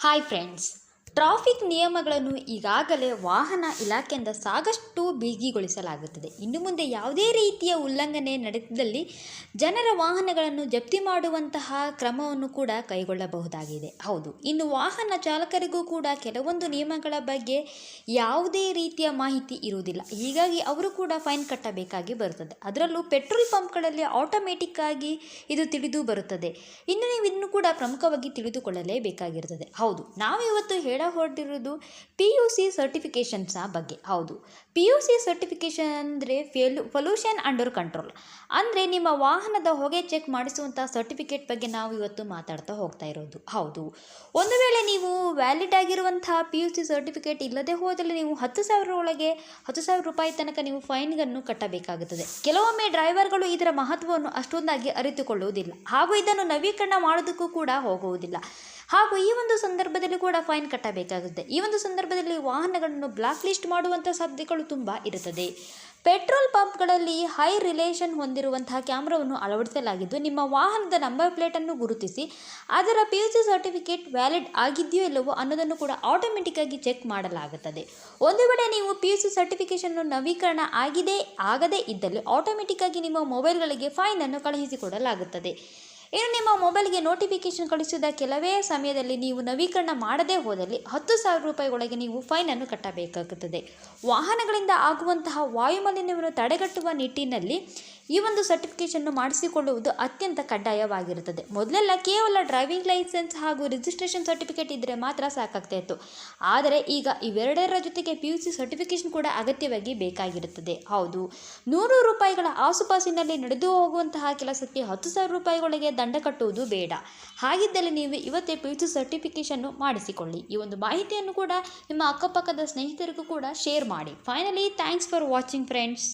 Hi friends traffic ನಿಯಮಗಳನ್ನು ಈಗಾಗಲೇ ವಾಹನ ಇಲಾಖೆಯಿಂದ ಸಾಕಷ್ಟು ಬಿಗಿಗೊಳಿಸಲಾಗುತ್ತದೆ. ಇನ್ನು ಮುಂದೆ ಯಾವುದೇ ರೀತಿಯ ಉಲ್ಲಂಘನೆ ನಡೆದಲ್ಲಿ ಜನರ ವಾಹನಗಳನ್ನು ಜಪ್ತಿ ಮಾಡುವಂತಹ ಕ್ರಮವನ್ನು ಕೂಡ ಕೈಗೊಳ್ಳಬಹುದಾಗಿದೆ. ಹೌದು, ಇನ್ನು ವಾಹನ ಚಾಲಕರಿಗೂ ಕೂಡ ಕೆಲವೊಂದು ನಿಯಮಗಳ ಬಗ್ಗೆ ಯಾವುದೇ ರೀತಿಯ ಮಾಹಿತಿ ಇರುವುದಿಲ್ಲ. ಹೀಗಾಗಿ ಅವರು ಕೂಡ ಫೈನ್ ಕಟ್ಟಬೇಕಾಗಿ ಬರುತ್ತದೆ. ಅದರಲ್ಲೂ ಪೆಟ್ರೋಲ್ ಪಂಪ್ಗಳಲ್ಲಿ ಆಟೋಮೆಟಿಕ್ ಆಗಿ ಇದು ತಿಳಿದು ಬರುತ್ತದೆ. ಇನ್ನು ನೀವು ಇದನ್ನು ಕೂಡ ಪ್ರಮುಖವಾಗಿ ತಿಳಿದುಕೊಳ್ಳಲೇಬೇಕಾಗಿರುತ್ತದೆ. ಹೌದು ನಾವು ಇವತ್ತು ಹೇಳ ಹೊರಟಿರೋದು ಪಿ ಯು ಸಿ ಸರ್ಟಿಫಿಕೇಷನ್ಸ ಬಗ್ಗೆ. ಹೌದು. ಪಿ ಯು ಸಿ ಸರ್ಟಿಫಿಕೇಷನ್ ಅಂದರೆ ಫೆಲು ಪೊಲ್ಯೂಷನ್ ಅಂಡರ್ ಕಂಟ್ರೋಲ್ ಅಂದರೆ ನಿಮ್ಮ ವಾಹನದ ಹೊಗೆ ಚೆಕ್ ಮಾಡಿಸುವಂಥ ಸರ್ಟಿಫಿಕೇಟ್ ಬಗ್ಗೆ ನಾವು ಇವತ್ತು ಮಾತಾಡ್ತಾ ಹೋಗ್ತಾ ಇರೋದು. ಹೌದು. ಒಂದು ವೇಳೆ ನೀವು ವ್ಯಾಲಿಡ್ ಆಗಿರುವಂಥ ಪಿ ಯು ಸಿ ಸರ್ಟಿಫಿಕೇಟ್ ಇಲ್ಲದೆ ಹೋದಲ್ಲಿ ನೀವು ಹತ್ತು ಸಾವಿರ ಒಳಗೆ, ಹತ್ತು ಸಾವಿರ ರೂಪಾಯಿ ತನಕ ನೀವು ಫೈನ್ಗಳನ್ನು ಕಟ್ಟಬೇಕಾಗುತ್ತದೆ. ಕೆಲವೊಮ್ಮೆ ಡ್ರೈವರ್ಗಳು ಇದರ ಮಹತ್ವವನ್ನು ಅಷ್ಟೊಂದಾಗಿ ಅರಿತುಕೊಳ್ಳುವುದಿಲ್ಲ. ಹಾಗೂ ಇದನ್ನು ನವೀಕರಣ ಮಾಡೋದಕ್ಕೂ ಕೂಡ ಹೋಗುವುದಿಲ್ಲ. ಹಾಗೂ ಈ ಒಂದು ಸಂದರ್ಭದಲ್ಲಿ ಕೂಡ ಫೈನ್ ಕಟ್ಟಬೇಕಾಗುತ್ತೆ. ಈ ಒಂದು ಸಂದರ್ಭದಲ್ಲಿ ವಾಹನಗಳನ್ನು ಬ್ಲಾಕ್ ಲಿಸ್ಟ್ ಮಾಡುವಂಥ ಸಾಧ್ಯತೆಗಳು ತುಂಬ ಇರುತ್ತದೆ. ಪೆಟ್ರೋಲ್ ಪಂಪ್ಗಳಲ್ಲಿ ಹೈ ರಿಲೇಷನ್ ಹೊಂದಿರುವಂತಹ ಕ್ಯಾಮ್ರಾವನ್ನು ಅಳವಡಿಸಲಾಗಿದ್ದು, ನಿಮ್ಮ ವಾಹನದ ನಂಬರ್ ಪ್ಲೇಟನ್ನು ಗುರುತಿಸಿ, ಅದರ P U C certificate valid ಆಗಿದೆಯೋ ಇಲ್ಲವೋ ಅನ್ನೋದನ್ನು ಕೂಡ ಆಟೋಮೆಟಿಕ್ಕಾಗಿ ಚೆಕ್ ಮಾಡಲಾಗುತ್ತದೆ. ಒಂದು ವೇಳೆ ನೀವು ಪಿ ಯು ಸಿ ಸರ್ಟಿಫಿಕೇಷನ್ನು ನವೀಕರಣ ಆಗಿದೆ, ಆಗದೇ ಇದ್ದಲ್ಲಿ ಆಟೋಮೆಟಿಕ್ಕಾಗಿ ನಿಮ್ಮ ಮೊಬೈಲ್ಗಳಿಗೆ ಫೈನನ್ನು ಕಳುಹಿಸಿಕೊಡಲಾಗುತ್ತದೆ. ಇನ್ನು ನಿಮ್ಮ ಮೊಬೈಲ್ಗೆ ನೋಟಿಫಿಕೇಶನ್ ಕಳಿಸಿದ ಕೆಲವೇ ಸಮಯದಲ್ಲಿ ನೀವು ನವೀಕರಣ ಮಾಡದೇ ಹೋದಲ್ಲಿ ಹತ್ತು ಸಾವಿರ ರೂಪಾಯಿ ಒಳಗೆ ನೀವು ಫೈನನ್ನು ಕಟ್ಟಬೇಕಾಗುತ್ತದೆ. ವಾಹನಗಳಿಂದ ಆಗುವಂತಹ ವಾಯುಮಾಲಿನ್ಯವನ್ನು ತಡೆಗಟ್ಟುವ ನಿಟ್ಟಿನಲ್ಲಿ ಈ ಒಂದು ಸರ್ಟಿಫಿಕೇಷನ್ನು ಮಾಡಿಸಿಕೊಳ್ಳುವುದು ಅತ್ಯಂತ ಕಡ್ಡಾಯವಾಗಿರುತ್ತದೆ. ಮೊದಲೆಲ್ಲ ಕೇವಲ ಡ್ರೈವಿಂಗ್ ಲೈಸೆನ್ಸ್ ಹಾಗೂ ರಿಜಿಸ್ಟ್ರೇಷನ್ ಸರ್ಟಿಫಿಕೇಟ್ ಇದ್ದರೆ ಮಾತ್ರ ಸಾಕಾಗ್ತಾ ಇತ್ತು. ಆದರೆ ಈಗ ಇವೆರಡರ ಜೊತೆಗೆ ಪಿ ಯು ಸಿ ಸರ್ಟಿಫಿಕೇಷನ್ ಕೂಡ ಅಗತ್ಯವಾಗಿ ಬೇಕಾಗಿರುತ್ತದೆ. ಹೌದು, ನೂರು ರೂಪಾಯಿಗಳ ಆಸುಪಾಸಿನಲ್ಲಿ ನಡೆದು ಹೋಗುವಂತಹ ಕೆಲಸಕ್ಕೆ ಹತ್ತು ಸಾವಿರ ರೂಪಾಯಿಗಳಿಗೆ ದಂಡ ಕಟ್ಟುವುದು ಬೇಡ. ಹಾಗಿದ್ದಲ್ಲಿ ನೀವು ಇವತ್ತೇ ಪಿ ಯು ಸಿ ಸರ್ಟಿಫಿಕೇಷನ್ನು ಮಾಡಿಸಿಕೊಳ್ಳಿ. ಈ ಒಂದು ಮಾಹಿತಿಯನ್ನು ಕೂಡ ನಿಮ್ಮ ಅಕ್ಕಪಕ್ಕದ ಸ್ನೇಹಿತರಿಗೂ ಕೂಡ ಶೇರ್ ಮಾಡಿ. Finally thanks for watching friends